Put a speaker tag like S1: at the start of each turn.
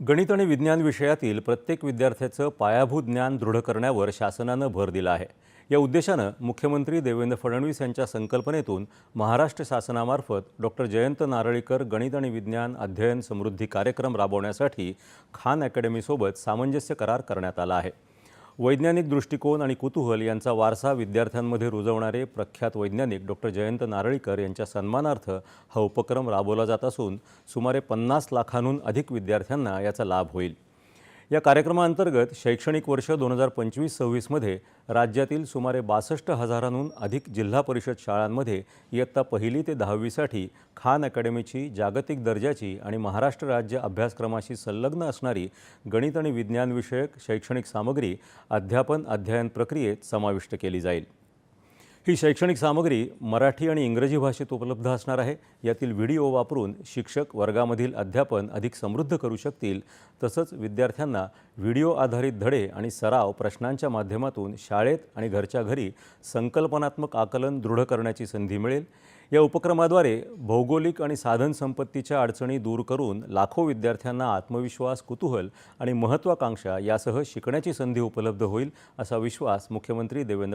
S1: गणित आणि विज्ञान विषयातील प्रत्येक विद्यार्थ्याचं पायाभूत ज्ञान दृढ करण्यावर शासनानं भर दिला आहे. या उद्देशानं मुख्यमंत्री देवेंद्र फडणवीस यांच्या संकल्पनेतून महाराष्ट्र शासनामार्फत डॉक्टर जयंत नारळीकर गणित आणि विज्ञान अध्ययन समृद्धी कार्यक्रम राबवण्यासाठी खान अकॅडमीसोबत सामंजस्य करार करण्यात आला आहे. वैज्ञानिक दृष्टिकोन आणि कुतूहल यांचा वारसा विद्यार्थ्यांमध्ये रुजवणारे प्रख्यात वैज्ञानिक डॉक्टर जयंत नारळीकर यांच्या सन्मानार्थ हा उपक्रम राबवला जात असून सुमारे पन्नास लाखांहून अधिक विद्यार्थ्यांना याचा लाभ होईल. या कार्यक्रमाअंतर्गत शैक्षणिक वर्ष दोन हजार पंचवीस सव्वीसमध्ये राज्यातील सुमारे बासष्ट हजारांहून अधिक जिल्हा परिषद शाळांमध्ये इयत्ता पहिली ते दहावीसाठी खान अकॅडमीची जागतिक दर्जाची आणि महाराष्ट्र राज्य अभ्यासक्रमाशी संलग्न असणारी गणित आणि विज्ञानविषयक शैक्षणिक सामग्री अध्यापन अध्ययन प्रक्रियेत समाविष्ट केली जाईल. ही शैक्षणिक सामग्री मराठी आणि इंग्रजी भाषेत उपलब्ध असणार आहे. यातील व्हिडिओ वापरून शिक्षक वर्गामधील अध्यापन अधिक समृद्ध करू शकतील. तसंच विद्यार्थ्यांना व्हिडिओ आधारित धडे आणि सराव प्रश्नांच्या माध्यमातून शाळेत आणि घरच्या घरी संकल्पनात्मक आकलन दृढ करण्याची संधी मिळेल. या उपक्रमाद्वारे भौगोलिक आणि साधनसंपत्तीच्या अडचणी दूर करून लाखो विद्यार्थ्यांना आत्मविश्वास कुतूहल आणि महत्त्वाकांक्षा यासह शिकण्याची संधी उपलब्ध होईल असा विश्वास मुख्यमंत्री देवेंद्र